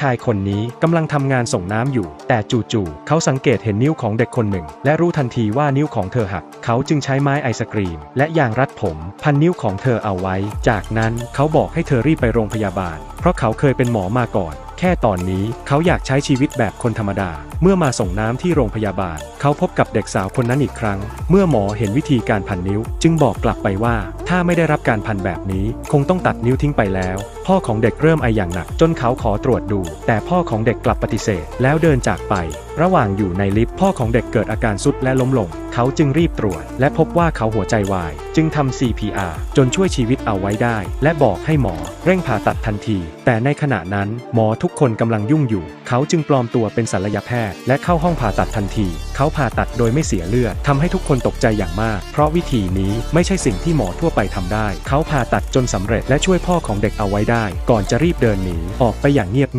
ชายคนนี้กำลังทำงานส่งน้ำอยู่ แต่จู่ๆเขาสังเกตเห็นนิ้วของเด็กคนหนึ่ง และรู้ทันทีว่านิ้วของเธอหัก เขาจึงใช้ไม้ไอศกรีม และยางรัดผม พันนิ้วของเธอเอาไว้ จากนั้นเขาบอกให้เธอรีบไปโรงพยาบาล เพราะเขาเคยเป็นหมอมาก่อนแค่ตอนนี้เขาอยากใช้ชีวิตแบบคนธรรมดา เมื่อมาส่งน้ำที่โรงพยาบาล เขาพบกับเด็กสาวคนนั้นอีกครั้ง เมื่อหมอเห็นวิธีการพันนิ้ว จึงบอกกลับไปว่า ถ้าไม่ได้รับการพันแบบนี้ คงต้องตัดนิ้วทิ้งไปแล้ว พ่อของเด็กเริ่มไออย่างหนัก จนเขาขอตรวจดู แต่พ่อของเด็กกลับปฏิเสธ แล้วเดินจากไประหว่างอยู่ในลิฟต์พ่อของเด็กเกิดอาการสุดและล้มลง เขาจึงรีบตรวจ และพบว่าเขาหัวใจวาย จึงทำ CPR จนช่วยชีวิตเอาไว้ได้ และบอกให้หมอ เร่งผ่าตัดทันที แต่ในขณะนั้น หมอทุกคนกำลังยุ่งอยู่ เขาจึงปลอมตัวเป็นศัลยแพทย์ และเข้าห้องผ่าตัดทันที เขาผ่าตัดโดยไม่เสียเลือดทำให้ทุกคนตกใจอย่างมาก เพราะวิธีนี้ไม่ใช่สิ่งที่หมอทั่วไปทำได้ เขาผ่าตัดจนสำเร็จและช่วยพ่อของเด็กเอาไว้ได้ ก่อนจะรีบเดินหนีออกไปอย่างเงียบ